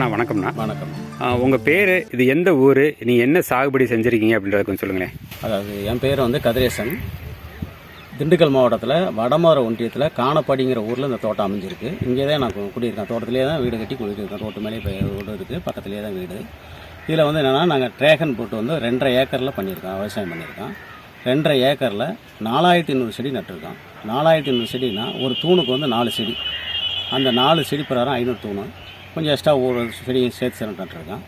அண்ணா வணக்கம்ண்ணா வணக்கம். உங்கள் பேர் இது எந்த ஊர் நீங்கள் என்ன சாகுபடி செஞ்சுருக்கீங்க அப்படின்றத கொஞ்சம் சொல்லுங்களேன். அதாவது என் பேர் வந்து கதிரேசன். திண்டுக்கல் மாவட்டத்தில் வடமர ஒன்றியத்தில் காணப்பாடிங்கிற ஊரில் இந்த தோட்டம் அமைஞ்சிருக்கு. இங்கே தான் நான் குடியிருக்கேன். தோட்டத்திலே தான் வீடு கட்டி குடியிருக்கேன் ரோட்டு மேலே வீடு இருக்குது பக்கத்துலேயே தான் வீடு. இதில் வந்து என்னென்னா நாங்கள் ட்ரேகன் போட்டு வந்து ரெண்டரை ஏக்கரில் பண்ணியிருக்கோம். விவசாயம் பண்ணியிருக்கோம். ரெண்டரை ஏக்கரில் நாலாயிரத்தி ஐநூறு செடி நட்டிருக்கோம். நாலாயிரத்தி ஐநூறு செடினா ஒரு தூணுக்கு வந்து நாலு செடி. அந்த நாலு செடி பிரகாரம் ஐநூறு தூணு. கொஞ்சம் எக்ஸ்ட்ரா ஒரு செடியும் சேர்த்து சேர்த்து நட்டுருக்கேன்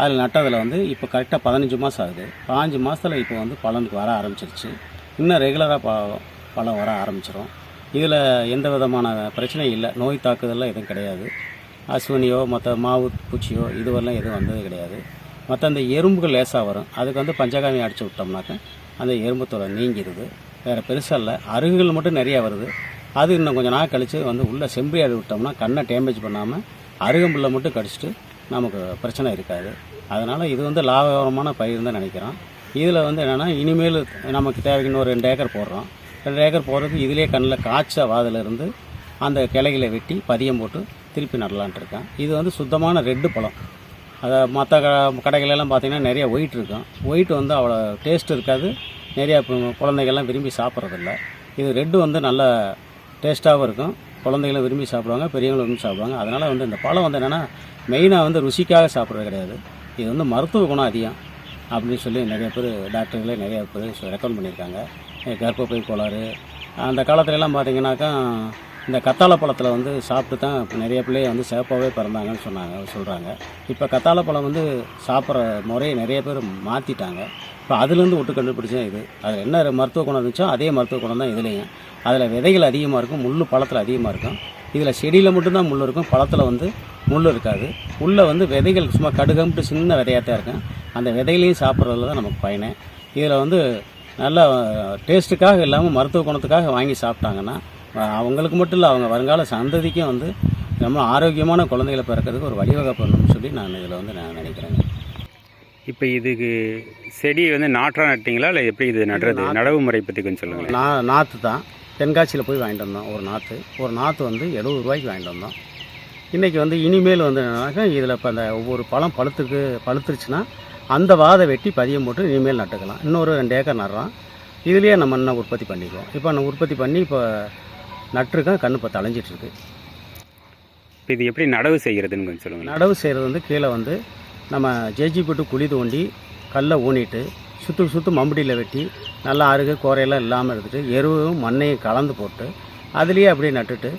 அதில் நட்டதில் வந்து இப்போ கரெக்டாக பதினஞ்சு மாதம் ஆகுது. பாஞ்சு மாதத்தில் இப்போ வந்து பலனுக்கு வர ஆரம்பிச்சிருச்சு. இன்னும் ரெகுலராக ப பழம் வர ஆரம்பிச்சிடும் இதில் எந்த விதமான பிரச்சனையும் இல்லை. நோய் தாக்குதல்லாம் எதுவும் கிடையாது. அஸ்வினியோ மற்ற மாவு பூச்சியோ இதுவரெல்லாம் எதுவும் வந்தது கிடையாது. மற்ற அந்த எறும்புகள் லேசாக வரும். அதுக்கு வந்து பஞ்சகாமி அடித்து விட்டோம்னாக்க அந்த எறும்புத்தோட நீங்கிடுது வேறு பெருசாக இல்லை. அருகுகள் மட்டும் நிறையா வருது. அது இன்னும் கொஞ்சம் நாள் கழித்து வந்து உள்ளே செம்பரி விட்டோம்னா கண்ணை டேமேஜ் பண்ணாமல் அருகம்புல்லை மட்டும் கடிச்சிட்டு நமக்கு பிரச்சனை இருக்காது. அதனால் இது வந்து லாபகரமான பயிர் தான் நினைக்கிறோம். இதில் வந்து என்னென்னா இனிமேல் நமக்கு தேவைக்கு ஒரு ரெண்டு ஏக்கர் போடுறோம். ரெண்டு ஏக்கர் போடுறதுக்கு இதிலே கண்ணில் காய்ச்ச வாதிலிருந்து அந்த கிளைகளை வெட்டி பதியம் போட்டு திருப்பி நடலான்ட்டு இருக்கேன். இது வந்து சுத்தமான ரெட்டு பழம். அதை மற்ற க கடைகளெல்லாம் பார்த்திங்கன்னா நிறைய ஒயிட் இருக்கும். ஒயிட் வந்து அவ்வளோ டேஸ்ட் இருக்காது. நிறையா குழந்தைகள்லாம் விரும்பி சாப்பிட்றதில்ல. இது ரெட்டு வந்து நல்ல டேஸ்ட்டாகவும் இருக்கும். குழந்தைகளும் விரும்பி சாப்பிடுவாங்க பெரியவங்களும் விரும்பி சாப்பிடுவாங்க. அதனால் வந்து இந்த பழம் வந்து என்னென்னா மெயினாக வந்து ருசிக்காக சாப்பிட்றது கிடையாது. இது வந்து மருத்துவ குணம் அதிகம் அப்படின்னு சொல்லி நிறைய பேர் டாக்டர்களே நிறைய பேர் ரெக்கமெண்ட் பண்ணியிருக்காங்க. கர்ப்பப்பை கோளாறு அந்த காலத்துலலாம் பார்த்தீங்கன்னாக்கா இந்த கத்தாழை பழத்தில் வந்து சாப்பிட்டு தான் இப்போ நிறைய பிள்ளைய வந்து சேப்பாகவே பிறந்தாங்கன்னு சொன்னாங்க சொல்கிறாங்க இப்போ கத்தாழை பழம் வந்து சாப்பிட்ற முறையை நிறைய பேர் மாற்றிட்டாங்க இப்போ அதுலேருந்து விட்டு கண்டுபிடிச்சா இது. அதில் என்ன மருத்துவ குணம் இருந்துச்சோ அதே மருத்துவ குணம் தான் இதுலேயும். அதில் விதைகள் அதிகமாக இருக்கும் முள் பழத்தில் அதிகமாக இருக்கும். இதில் செடியில் மட்டும்தான் முள் இருக்கும் பழத்தில் வந்து முள் இருக்காது. உள்ளே வந்து விதைகள் சும்மா கடுகம்ட்டு சின்ன விதையாக தான் இருக்கும். அந்த விதைகளையும் சாப்பிட்றதுல தான் நமக்கு பயனே. இதில் வந்து நல்லா டேஸ்ட்டுக்காக இல்லாமல் மருத்துவ குணத்துக்காக வாங்கி சாப்பிட்டாங்கன்னா அவங்களுக்கு மட்டும் இல்லை அவங்க வருங்கால சந்ததிக்கும் வந்து நம்ம ஆரோக்கியமான குழந்தைகளை பிறக்கிறதுக்கு ஒரு வழிவகை பண்ணணும்னு சொல்லி நான் இதில் வந்து நான் நினைக்கிறேங்க. இப்போ இதுக்கு செடி வந்து நாற்றா நட்டிங்களா? இல்லை எப்படி இது நடுறது? நடவு முறை பற்றி கொஞ்சம் சொல்லுங்களேன். நா நாற்று தான். தென்காசியில் போய் வாங்கிட்டு வந்தோம் ஒரு நாற்று ஒரு நாற்று வந்து எழுபது ரூபாய்க்கு வாங்கிட்டு வந்தோம். இன்றைக்கி வந்து இனிமேல் வந்து என்னன்னாக்கா இதில் இப்போ அந்த ஒவ்வொரு பழம் பழுத்துக்கு பழுத்துருச்சுன்னா அந்த வாதை வெட்டி பதியம் போட்டு இனிமேல் நட்டுக்கலாம். இன்னொரு ரெண்டு ஏக்கர் நடுறோம். இதுலேயே நம்ம இன்னும் உற்பத்தி பண்ணிக்குவோம். இப்போ நம்ம உற்பத்தி பண்ணி இப்போ நட்டுருக்கேன் கண்ணு இப்போ தளைஞ்சிட்ருக்கு இப்போ இது எப்படி நடவு செய்கிறதுன்னு கொஞ்சம் சொல்லுங்களேன். நடவு செய்கிறது வந்து கீழே வந்து நம்ம ஜேஜி போட்டு குழி தோண்டி கல்லை ஊனிட்டு சுற்று சுற்று மம்படியில் வெட்டி நல்லா அருகு கோரையெல்லாம் இல்லாமல் எடுத்துட்டு எருவும் மண்ணையும் கலந்து போட்டு அதுலேயே அப்படியே நட்டுட்டு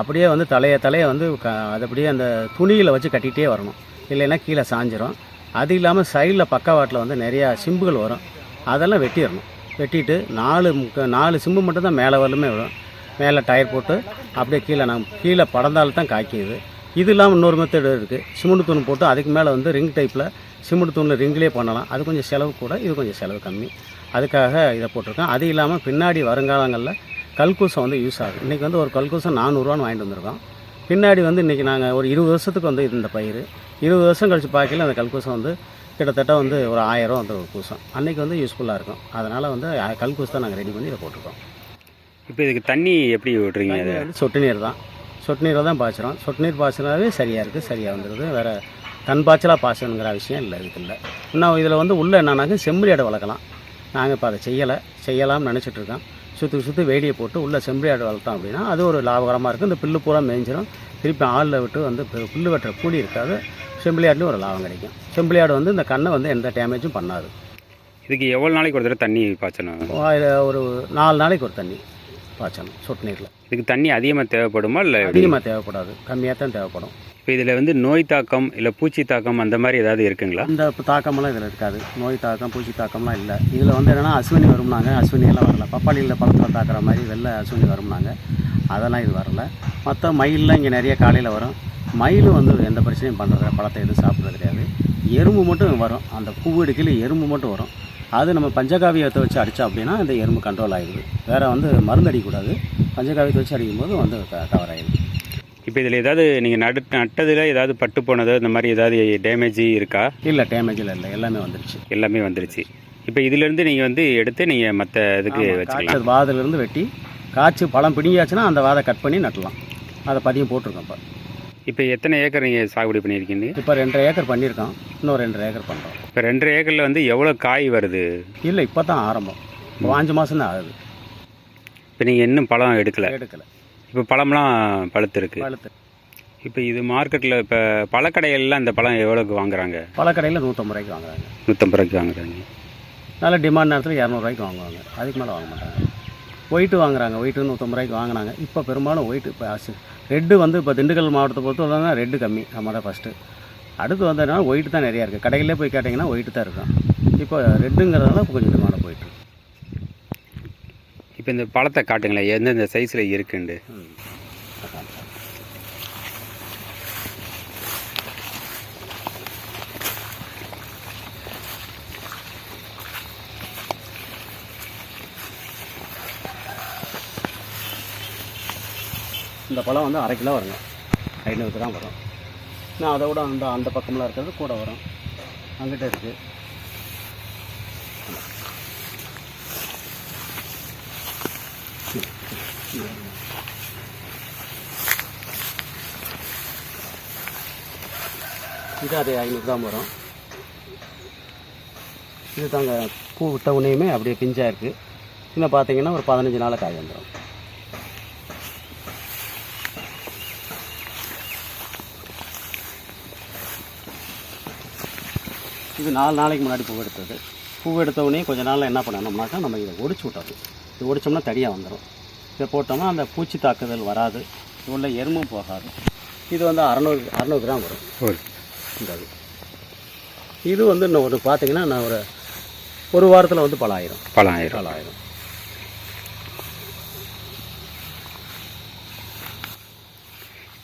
அப்படியே வந்து தலையை தலையை வந்து க அது அப்படியே அந்த துணியில் வச்சு கட்டிகிட்டே வரணும். இல்லைன்னா கீழே சாஞ்சிரும். அது இல்லாமல் சைடில் பக்கவாட்டில் வந்து நிறையா சிம்புகள் வரும். அதெல்லாம் வெட்டிடணும். வெட்டிட்டு நாலு நாலு சிம்பு மட்டும் தான் மேலே வரலுமே வரும். மேலே டயர் போட்டு அப்படியே கீழே நம்ம கீழே படந்தால் தான் காய்க்குது. இது இல்லாமல் இன்னொரு மெத்தட் இருக்குது சிமெண்ட் தூண் போட்டு அதுக்கு மேலே வந்து ரிங் டைப்பில் சிமெண்ட் தூணில் ரிங்லேயே பண்ணலாம். அது கொஞ்சம் செலவு கூட இது கொஞ்சம் செலவு கம்மி. அதுக்காக இதை போட்டிருக்கேன். அது இல்லாமல் பின்னாடி வருங்காலங்களில் கல்கூசம் வந்து யூஸ் ஆகுது. இன்றைக்கி வந்து ஒரு கல்கூசம் நானூறுரூவான்னு வாங்கிட்டு வந்திருக்கோம். பின்னாடி வந்து இன்றைக்கி நாங்கள் ஒரு இருபது வருஷத்துக்கு வந்து இந்த பயிர் இருபது வருஷம் கழித்து பார்க்கல அந்த கல்கூசம் வந்து கிட்டத்தட்ட வந்து ஒரு ஆயிரம் அந்த ஒரு கூசம். அன்றைக்கி வந்து யூஸ்ஃபுல்லாக இருக்கும். அதனால் வந்து கல்கூசத்தை நாங்கள் ரெடி பண்ணி இதை போட்டிருக்கோம். இப்போ இதுக்கு தண்ணி எப்படி விட்றீங்க அது சொட்டு நீர் தான். சொட்டு நீரை தான் பாய்ச்சிரும் சொட்டு நீர் பாய்ச்சினாவே சரியாக இருக்குது சரியாக வந்துடுது வேறு கண் பாய்ச்சலாக பாய்ச்சணுங்கிற விஷயம் இல்லை இதுக்கு இல்லை. இன்னும் இதில் வந்து உள்ள என்னன்னாக்க செம்மறி ஆடு வளர்க்கலாம். நாங்கள் இப்போ அதை செய்யலை. செய்யலாம்னு நினச்சிட்டு இருக்கோம். சுற்றி சுற்றி வேலியை போட்டு உள்ள செம்மறி ஆடு வளர்த்தோம் அப்படின்னா அது ஒரு லாபகரமாக இருக்கும். இந்த புல்லு பூரா மேய்ஞ்சிரும். திருப்பி ஆளில் விட்டு வந்து புல்லு வெட்டுற கூலி இருக்காது. செம்பிளி ஆடுலேயும் ஒரு லாபம் கிடைக்கும். செம்பிளி ஆடு வந்து இந்த கண்ணை வந்து எந்த டேமேஜும் பண்ணாது. இதுக்கு எவ்வளோ நாளைக்கு ஒரு தடவை தண்ணி பாய்ச்சணும்? ஒரு நாலு நாளைக்கு ஒரு தண்ணி. பாய்ச்சணும் சொட்டு நீரில். இதுக்கு தண்ணி அதிகமாக தேவைப்படுமா இல்லை அதிகமாக தேவைப்படாது. கம்மியாக தான் தேவைப்படும். இப்போ இதில் வந்து நோய் தாக்கம் இல்லை பூச்சி தாக்கம் அந்த மாதிரி ஏதாவது இருக்குங்களா? இந்த தாக்கமெல்லாம் இதில் இருக்காது. நோய் தாக்கம் பூச்சி தாக்கம்லாம் இல்லை. இதில் வந்து என்னென்னா அஸ்வினி வரும்னாங்க. அஸ்வினி எல்லாம் வரல. பப்பாளியில் பழத்தில் தாக்குற மாதிரி வெள்ளை அஸ்வினி வரும்னாங்க. அதெல்லாம் இது வரல. மற்ற மயிலெலாம் இங்கே நிறைய காலையில் வரும். மயிலும் வந்து எந்த பிரச்சனையும் பண்ணுறது பழத்தை எதுவும் சாப்பிட்றது கிடையாது. எறும்பு மட்டும் வரும். அந்த பூவெடுக்கையில் எறும்பு மட்டும் வரும். அது நம்ம பஞ்சகாவியத்தை வச்சு அடித்தோம் அப்படின்னா இந்த எறும்பு கண்ட்ரோல் ஆகிடுது வேறு வந்து மருந்து அடிக்கக்கூடாது. பஞ்சகாவியத்தை வச்சு அடிக்கும்போது வந்து கவர் ஆகிடுது இப்போ இதில் ஏதாவது நீங்கள் நடு நட்டதில் ஏதாவது பட்டு போனதோ இந்த மாதிரி ஏதாவது டேமேஜ் இருக்கா? இல்லை டேமேஜில் இல்லை. எல்லாமே வந்துடுச்சு எல்லாமே வந்துருச்சு. இப்போ இதிலேருந்து நீங்கள் வந்து எடுத்து நீங்கள் மற்ற இதுக்கு வச்சுக்கலாம். வாதிலிருந்து வெட்டி காய்ச்சி பழம் பிடிங்கியாச்சுன்னா அந்த வாதை கட் பண்ணி நட்டலாம். அதை பதியம் போட்டிருக்கோம் இப்போ. இப்போ எத்தனை ஏக்கர் நீங்கள் சாகுபடி பண்ணியிருக்கீங்க? இப்போ ரெண்டரை ஏக்கர் பண்ணியிருக்கோம். இன்னும் ரெண்டரை ஏக்கர் பண்ணுறோம் இப்போ ரெண்டரை ஏக்கரில் வந்து எவ்வளோ காய் வருது? இல்லை இப்போ தான் ஆரம்பம். இப்போ அஞ்சு மாதம் தான் ஆகுது. இப்போ நீங்கள் இன்னும் பழம் எடுக்கலை? எடுக்கலை. இப்போ பழம்லாம் பழுத்திருக்கு. பழுத்து. இப்போ இது மார்க்கெட்டில் இப்போ பழக்கடைகள்லாம் இந்த பழம் எவ்வளோக்கு வாங்குறாங்க? பழக்கடையில் நூற்றம்பது ரூபாய்க்கு வாங்குறாங்க. நூற்றம்பது ரூபாய்க்கு வாங்குறாங்க. நல்ல டிமாண்ட் நேரத்தில் இரநூறுவாய்க்கு வாங்குவாங்க. அதுக்கு மேலே வாங்க மாட்டாங்க. ஒயிட்டு வாங்குறாங்க. ஒயிட்டு நூற்றம்பது ரூபாய்க்கு வாங்கினாங்க. இப்போ பெரும்பாலும் ஒயிட்டு இப்போ ரெட்டு வந்து இப்போ திண்டுக்கல் மாவட்டத்தை பொறுத்தவரைங்க ரெட்டு கம்மி நம்ம தான் ஃபஸ்ட்டு அடுத்து வந்ததுனால ஒயிட்டு தான் நிறையா இருக்குது கடைகளிலே போய் கேட்டிங்கன்னா ஒயிட்டு தான் இருக்கும். இப்போ ரெட்டுங்கிறதுனால கொஞ்சம் டிமாண்டாக போயிட்டு. இப்போ இந்த பழத்தை காட்டுங்களேன். எந்தெந்த சைஸில் இருக்குண்டு இந்த பழம் வந்து அரை கிலோ வருங்க. ஐநூறுக்கு தான் வரும். நான் அதை விட அந்த அந்த பக்கம்லாம் இருக்கிறது கூட வரும். அங்கிட்ட இருக்குது இது அது ஐநூறு தான் வரும். இது தாங்க பூ விட்ட உடனேயுமே அப்படியே பிஞ்சாக இருக்குது இன்னும் பார்த்தீங்கன்னா ஒரு பதினஞ்சு நாள் காய் வந்துடும் இது நாலு நாளைக்கு முன்னாடி பூ எடுத்தது. பூ எடுத்த உடனே கொஞ்ச நாளில் என்ன பண்ணணும்னாக்கா நம்ம இதை ஒடிச்சு விட்டோம் இது ஒடிச்சோம்னா தடியாக வந்துடும் இதை போட்டோம்னா அந்த பூச்சி தாக்குதல் வராது. உள்ள எறும்பும் போகாது. இது வந்து அறநூறு அறநூறு கிராம் வரும். இந்த இது இது வந்து இன்னும் ஒரு பார்த்தீங்கன்னா நான் ஒரு ஒரு வாரத்தில் வந்து பல ஆயிரம். பழம் ஆயிரம். பல ஆயிரம்.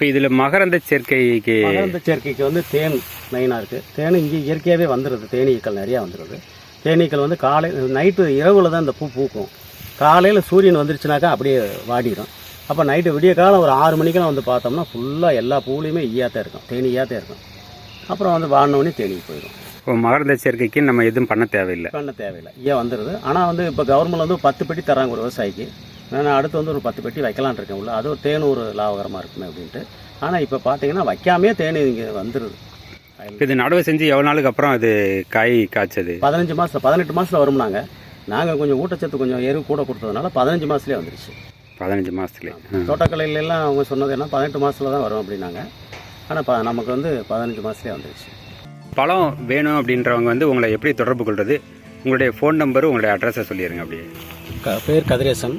இப்போ இதில் மகரந்த சேர்க்கைக்கு மகரந்த சேர்க்கைக்கு வந்து தேன் மெயினாக இருக்குது தேன் இங்கே இயற்கையாகவே வந்துடுது தேனீக்கள் நிறையா வந்துடுது தேனீக்கள் வந்து காலை நைட்டு இரவில் தான் இந்த பூ பூக்கும். காலையில் சூரியன் வந்துருச்சுனாக்கா அப்படியே வாடிடும் அப்போ நைட்டு விடிய காலம் ஒரு ஆறு மணிக்கெல்லாம் வந்து பார்த்தோம்னா ஃபுல்லாக எல்லா பூலையுமே ஈயாத்தான் இருக்கும். தேனி ஈயாத்தான் இருக்கும். அப்புறம் வந்து வாடினோடனே தேனி போயிடும். இப்போ மகரந்த சேர்க்கைக்கு நம்ம எதுவும் பண்ண தேவையில்லை. பண்ண தேவையில்லை. ஏன் வந்துடுது ஆனால் வந்து இப்போ கவர்மெண்ட் வந்து பத்து பெட்டி தராங்க ஒரு விவசாயிக்கு. நான் அடுத்து வந்து ஒரு பத்து பெட்டி வைக்கலான்னு இருக்கேன் உள்ள. அது ஒரு தேன் ஒரு லாபகரமாக இருக்குமே அப்படின்ட்டு. ஆனால் இப்போ பார்த்தீங்கன்னா வைக்காமே தேன் இங்கே வந்துடுது இப்போ இது நடவு செஞ்சு எவ்வளோ நாளுக்கு அப்புறம் அது காய் காய்ச்சது? பதினஞ்சு மாதம் பதினெட்டு மாதத்தில் வரும்னாங்க நாங்கள் கொஞ்சம் ஊட்டச்சத்து கொஞ்சம் எரு கூட கொடுத்ததுனால பதினஞ்சு மாதத்துலேயே வந்துருச்சு. பதினஞ்சு மாதத்துலேயே தோட்டக்கலையில எல்லாம் அவங்க சொன்னது என்ன? பதினெட்டு மாதத்தில் தான் வரும் அப்படின்னாங்க. ஆனால் ப நமக்கு வந்து பதினஞ்சு மாதத்துலேயே வந்துருச்சு. பழம் வேணும் அப்படின்றவங்க வந்து உங்களை எப்படி தொடர்பு கொள்வது உங்களுடைய ஃபோன் நம்பரு உங்களுடைய அட்ரஸை சொல்லிடுங்க அப்படியே. க பேர் கதிரேசன்.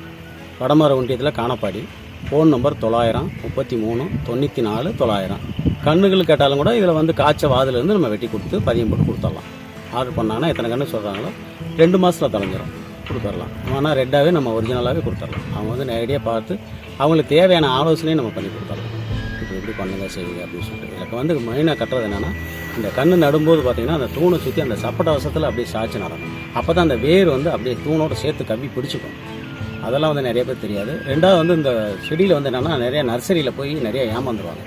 வடமர ஒன்றியத்தில் காணப்பாடி. ஃபோன் நம்பர் தொள்ளாயிரம் முப்பத்தி மூணு தொண்ணூற்றி நாலு தொள்ளாயிரம். கண்ணுகள் கேட்டாலும் கூட இதில் வந்து காய்ச்ச வாதிலேருந்து நம்ம வெட்டி கொடுத்து பதியம் போட்டு கொடுத்துடலாம். ஆர்டர் பண்ணாங்கன்னா எத்தனை கன்று சொல்கிறாங்களோ ரெண்டு மாதத்தில் தொலைஞ்சிடும் கொடுத்துடலாம். ஆனால் ரெட்டாகவே நம்ம ஒரிஜினலாகவே கொடுத்துடலாம். அவங்க வந்து நேரடியாக பார்த்து அவங்களுக்கு தேவையான ஆலோசனையும் நம்ம பண்ணி கொடுத்துடலாம். இப்போ எப்படி பண்ணுங்க செய்யுங்க அப்படின்னு சொல்லிட்டு. எனக்கு வந்து மெயினாக கட்டுறது என்னென்னா இந்த கண்ணு நடும்போது பார்த்தீங்கன்னா அந்த தூணை சுற்றி அந்த சப்பட்ட வசத்தில் அப்படியே சாய்ச்சி நடக்கும். அப்போ தான் அந்த வேர் வந்து அப்படியே தூணோட சேர்த்து கவ்வி பிடிச்சிக்கும். அதெல்லாம் வந்து நிறைய பேர் தெரியாது. ரெண்டாவது வந்து இந்த செடியில் வந்து என்னென்னா நிறைய நர்சரியில் போய் நிறைய ஏமாந்துருவாங்க.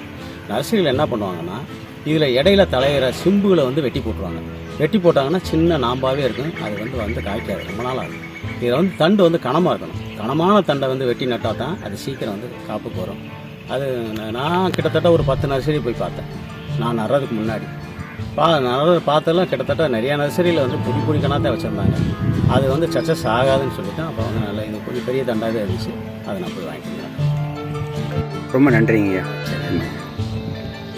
நர்சரியில் என்ன பண்ணுவாங்கன்னா இதில் இடையில தலையிற சிம்புகளை வந்து வெட்டி போட்டுருவாங்க. வெட்டி போட்டாங்கன்னா சின்ன நாம்பாகவே இருக்கும். அது வந்து வந்து காய்க்காது. ரொம்ப நாள் ஆகும் இதில் வந்து தண்டு வந்து கனமாக இருக்கணும். கனமான தண்டை வந்து வெட்டி நட்டால் தான் அது சீக்கிரம் வந்து காப்புக்கு வரும். அது நான் கிட்டத்தட்ட ஒரு பத்து நர்சரி போய் பார்த்தேன். நான் நடுறதுக்கு முன்னாடி. பா நடுறது பார்த்தெல்லாம் கிட்டத்தட்ட நிறைய நர்சரியில் வந்து புடி புடி கணாத்தான் வச்சுருந்தாங்க. அது வந்து சக்ஸஸ் ஆகாதுன்னு சொல்லிட்டு அப்போ வந்து நல்லா இது கொஞ்சம் பெரிய தண்டாகவே இருந்துச்சு. அதை நான் போய் வாங்கிட்டு ரொம்ப நன்றிங்கய்யா. சரி